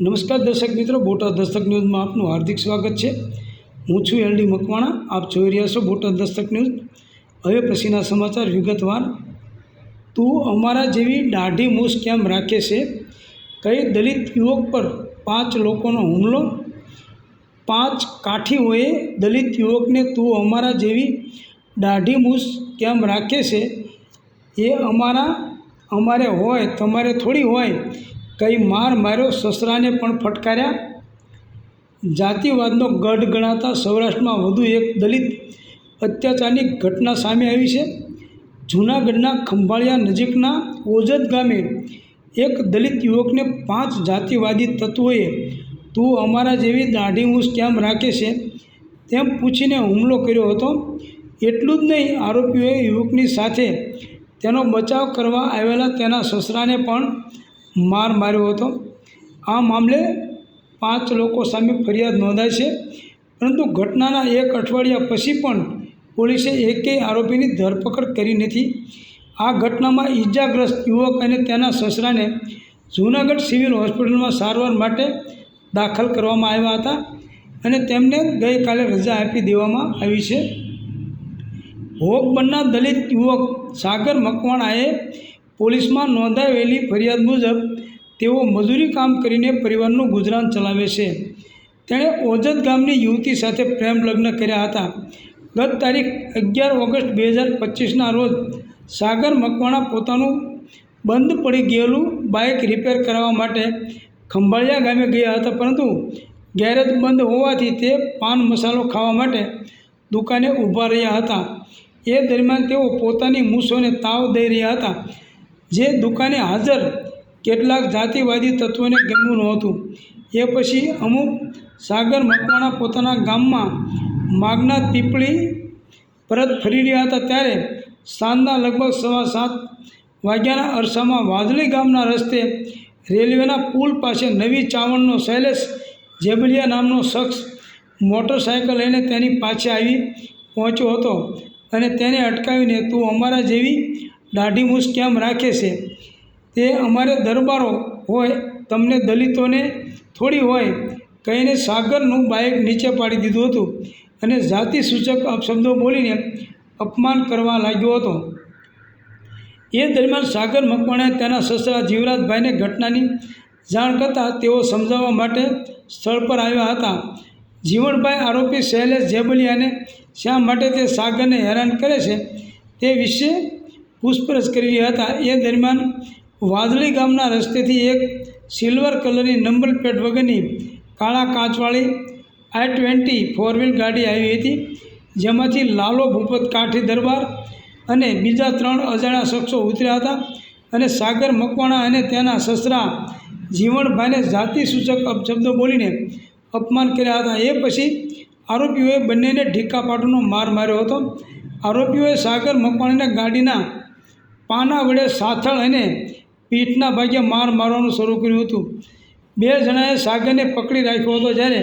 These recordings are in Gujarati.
નમસ્કાર દર્શક મિત્રો, બોટાદ દસ્તક ન્યૂઝમાં આપનું હાર્દિક સ્વાગત છે. હું છું એલડી મકવાણા, આપ જોઈ રહ્યા છો બોટાદ દસ્તક ન્યૂઝ. હવે પછીના સમાચાર વિગતવાર. તું અમારા જેવી દાઢી મૂસ કેમ રાખે છે? કઈ દલિત યુવક પર પાંચ લોકોનો હુમલો? પાંચ કાઠીઓએ દલિત યુવકને તું અમારા જેવી દાઢી મૂસ કેમ રાખે છે? એ અમારા, અમારે હોય, તમારે થોડી હોય. કઈ માર માર્યો, સસરાને પણ ફટકાર્યા. જાતિવાદનો ગઢ ગણાતા સૌરાષ્ટ્રમાં વધુ એક દલિત અત્યાચારની ઘટના સામે આવી છે. જૂનાગઢના ખંભાળિયા નજીકના ઓજદ ગામે એક દલિત યુવકને પાંચ જાતિવાદી તત્વોએ, તું અમારા જેવી દાઢી મૂછ કેમ રાખે છે? તેમ પૂછીને હુમલો કર્યો હતો. એટલું જ નહીં, આરોપીઓએ યુવકની સાથે તેનો બચાવ કરવા આવેલા તેના સસરાને પણ માર માર્યો હતો. આ મામલે પાંચ લોકો સામે ફરિયાદ નોંધાઈ છે. પરંતુ ઘટનાના એક અઠવાડિયા પછી પણ પોલીસે એકેય આરોપીની ધરપકડ કરી નથી. આ ઘટનામાં ઈજાગ્રસ્ત યુવક અને તેના સસરાને જૂનાગઢ સિવિલ હોસ્પિટલમાં સારવાર માટે દાખલ કરવામાં આવ્યા હતા અને તેમને ગઈકાલે રજા આપી દેવામાં આવી છે. ભોગ બનનાર દલિત યુવક સાગર મકવાણાએ પોલીસમાં નોંધાવેલી ફરિયાદ મુજબ તેઓ મજૂરી કામ કરીને પરિવારનું ગુજરાન ચલાવે છે. તેણે ઓજદ ગામની યુવતી સાથે પ્રેમ લગ્ન કર્યા હતા. ગત તારીખ અગિયાર ઓગસ્ટ બે હજાર પચીસના રોજ સાગર મકવાણા પોતાનું બંધ પડી ગયેલું બાઇક રિપેર કરાવવા માટે ખંભાળિયા ગામે ગયા હતા, પરંતુ ગેરેજ બંધ હોવાથી તે પાન મસાલો ખાવા માટે દુકાને ઊભા રહ્યા હતા. એ દરમિયાન તેઓ પોતાની મૂસોને તાવ દઈ રહ્યા હતા. જે દુકાને હાજર કેટલાક જાતિવાદી તત્વોને ગમ્યું નહોતું. એ પછી અમુક સાગર મકવાણા પોતાના ગામમાં માગના પીપળી પરત ફરી રહ્યા હતા ત્યારે સાંજના લગભગ સવા સાત વાગ્યાના અરસામાં વાદળી ગામના રસ્તે રેલવેના પુલ પાસે નવી ચાવણનો શૈલેષ જેબલિયા નામનો શખ્સ મોટરસાયકલ લઈને તેની પાછે આવી પહોંચ્યો હતો અને તેને અટકાવીને, તું અમારા જેવી દાઢી મૂછ કેમ રાખે છે? તે અમારે દરબારો હોય, તમને દલિતોને થોડી હોય, કહીને સાગરનું બાઇક નીચે પાડી દીધું હતું અને જાતિ સૂચક અપશબ્દો બોલીને અપમાન કરવા લાગ્યો હતો. એ દરમિયાન સાગર મકવાણાએ તેના સસરા જીવરાજભાઈને ઘટનાની જાણ કરતાં તેઓ સમજાવવા માટે સ્થળ પર આવ્યા હતા. જીવણભાઈ આરોપી શૈલેષ જેબલિયાને શા માટે તે સાગરને હેરાન કરે છે તે વિશે પૂછપરછ કરી રહ્યા હતા. એ દરમિયાન વાદળી ગામના રસ્તેથી એક સિલ્વર કલરની નંબર પ્લેટ વગરની કાળા કાચવાળી આઈ ટ્વેન્ટી ફોર વ્હીલ ગાડી આવી હતી. જેમાંથી લાલો ભૂપત કાઠી દરબાર અને બીજા ત્રણ અજાણ્યા શખ્સો ઉતર્યા હતા અને સાગર મકવાણા અને તેના સસરા જીવણભાઈને જાતિસૂચક અપશબ્દો બોલીને અપમાન કર્યા હતા. એ પછી આરોપીઓએ બંનેને ઢીકા પાટોનો માર માર્યો હતો. આરોપીઓએ સાગર મકવાણીના ગાડીના પાના વડે સાથળ અને પીઠના ભાગે માર મારવાનું શરૂ કર્યું હતું. બે જણાએ સાગરને પકડી રાખ્યો હતો જ્યારે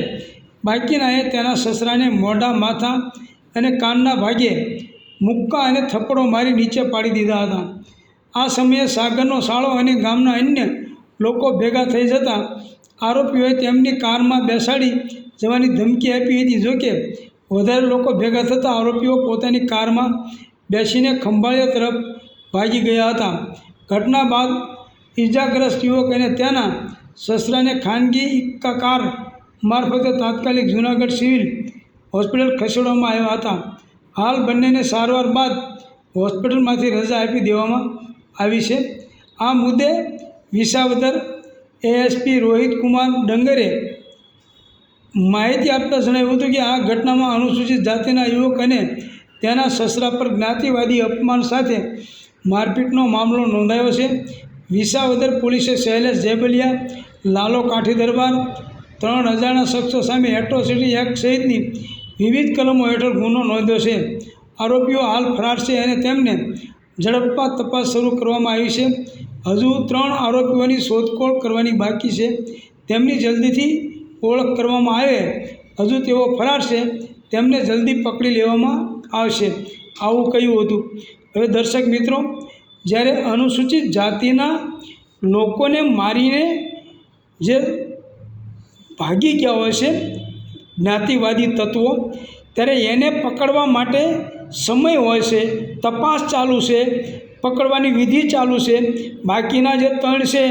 બાકીનાએ તેના સસરાને મોઢા, માથા અને કાનના ભાગે મુક્કા અને થપ્પડો મારી નીચે પાડી દીધા હતા. આ સમયે સાગરનો સાળો અને ગામના અન્ય લોકો ભેગા થઈ જતાં આરોપીઓએ તેમની કારમાં બેસાડી જવાની ધમકી આપી હતી. જોકે વધારે લોકો ભેગા થતાં આરોપીઓ પોતાની કારમાં બેસીને ખંભાળિયા તરફ ભાગી ગયા હતા. ઘટના બાદ ઈજાગ્રસ્ત યુવક અને તેના સસરાને ખાનગી કાર મારફતે તાત્કાલિક જૂનાગઢ સિવિલ હોસ્પિટલ ખસેડવામાં આવ્યા હતા. હાલ બંનેને સારવાર બાદ હોસ્પિટલમાંથી રજા આપી દેવામાં આવી છે. આ મુદ્દે વિસાવદર એએસપી રોહિત કુમાર ડંગરે માહિતી આપતા જણાવ્યું હતું કે આ ઘટનામાં અનુસૂચિત જાતિના યુવક અને તેના સસરા પર જ્ઞાતિવાદી અપમાન સાથે મારપીટનો મામલો નોંધાયો છે. વિસાવદર પોલીસે શૈલેષ જેબલિયા લાલો કાઠી દરબાર, ત્રણ હજારના શખ્સો સામે એટ્રોસિટી એક્ટ સહિતની વિવિધ કલમો હેઠળ ગુનો નોંધ્યો છે. આરોપીઓ હાલ ફરાર છે અને તેમને ઝડપમાં તપાસ શરૂ કરવામાં આવી છે. હજુ ત્રણ આરોપીઓની શોધખોળ કરવાની બાકી છે. તેમની જલ્દીથી ઓળખ કરવામાં આવે. હજુ તેઓ ફરાર છે. તેમને જલ્દી પકડી લેવામાં આવશે. આવું કહ્યું હતું. હવે દર્શક મિત્રો, જ્યારે અનુસૂચિત જાતિના લોકોને મારીને જે ભાગી ગયા હોય છે જ્ઞાતિવાદી તત્વો, ત્યારે એને પકડવા માટે સમય હોય છે, તપાસ ચાલુ છે, પકડવાની વિધિ ચાલુ છે, બાકીના જે ત્રણ છે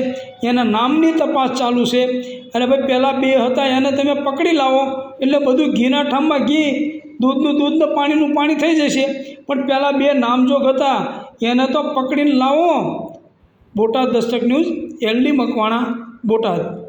એના નામની તપાસ ચાલુ છે. અને ભાઈ, પહેલાં બે હતા, એને તમે પકડી લાવો. એટલે બધું ઘીના ઠામમાં ઘી દૂધનું દૂધ ને પાણીનું પાણી થઈ જશે. પણ પહેલાં બે નામજોગ હતા. એને તો પકડીને લાવો. Botad Dastak news, L D Makwana, Botad.